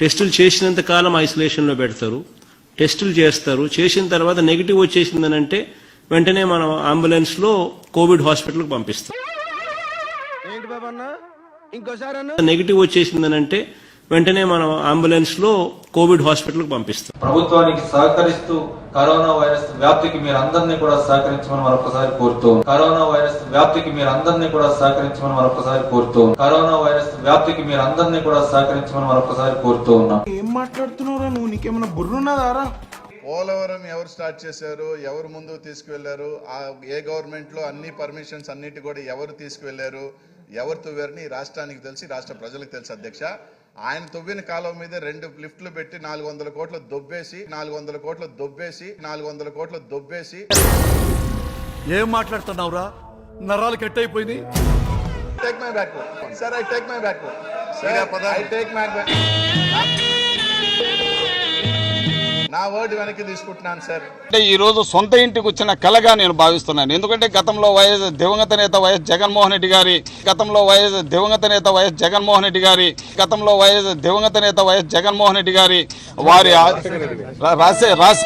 టెస్టులు చేసినంత కాలం ఐసోలేషన్లో పెడతారు. టెస్టులు చేస్తారు. చేసిన తర్వాత నెగిటివ్ వచ్చేసిందనంటే వెంటనే మనం అంబులెన్స్లో కోవిడ్ హాస్పిటల్కి పంపిస్తాం ఏంటి బాబు అన్న? వెంటనే మనం అంబులెన్స్లో కోవిడ్ హాస్పిటల్కి పంపిస్తాం. ప్రభుత్వానికి సహకరిస్తూ కరోనా వైరస్ వ్యాప్తికి మీరు అందరినీ కూడా సహకరించమని మరొకసారి కోరుతూ కరోనా వైరస్ వ్యాప్తికి మీరు అందరినీ కూడా సహకరించమని మరొకసారి కోరుతూ కరోనా వైరస్ వ్యాప్తికి మీరు అందరినీ కూడా సహకరించమని మరొకసారి కోరుతూ ఉన్నాం. ఏం మాట్లాడుతున్నావురా నువ్వు? నీకేమైనా బుర్రున్నదారా పోలవరం ఎవరు స్టార్ట్ చేశారు? ఎవరు ముందుకు తీసుకువెళ్ళారు? ఆ ఏ గవర్నమెంట్లో అన్ని పర్మిషన్స్ అన్నిటి కూడా ఎవరు తీసుకువెళ్ళారు? ఎవరు తవ్వారని ఈ రాష్ట్రానికి తెలిసి రాష్ట్ర ప్రజలకు తెలుసు అధ్యక్ష. ఆయన తవ్విన కాలం మీద రెండు లిఫ్ట్లు పెట్టి నాలుగు వందల కోట్ల దొబ్బేసి నాలుగు వందల కోట్ల దొబ్బేసి నాలుగు వందల కోట్ల దొబ్బేసి. ఏం మాట్లాడుతున్నావురా? నరాలు కట్ అయిపోయింది take my back sir I take my back sir I take my back word వెనక్కి తీసుకుంటున్నాను సార్ అంటే ఈ రోజు సొంత ఇంటికి వచ్చిన కలగా నేను భావిస్తున్నాను. ఎందుకంటే గతంలో వైఎస్ దివంగత నేత వైఎస్ జగన్మోహన్ రెడ్డి గారి గతంలో వైఎస్ దివంగత నేత వైఎస్ జగన్మోహన్ రెడ్డి గారి గతంలో వైఎస్ దివంగత నేత వైఎస్ జగన్మోహన్ రెడ్డి గారి వారి రాసే రాస్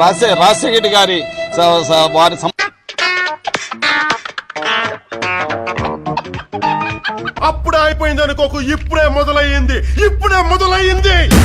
రాసే రాజశేఖర రెడ్డి గారి స- వారి అయిపోయింది అనుకోకు ఇప్పుడే మొదలయ్యింది. ఇప్పుడే మొదలయ్యింది.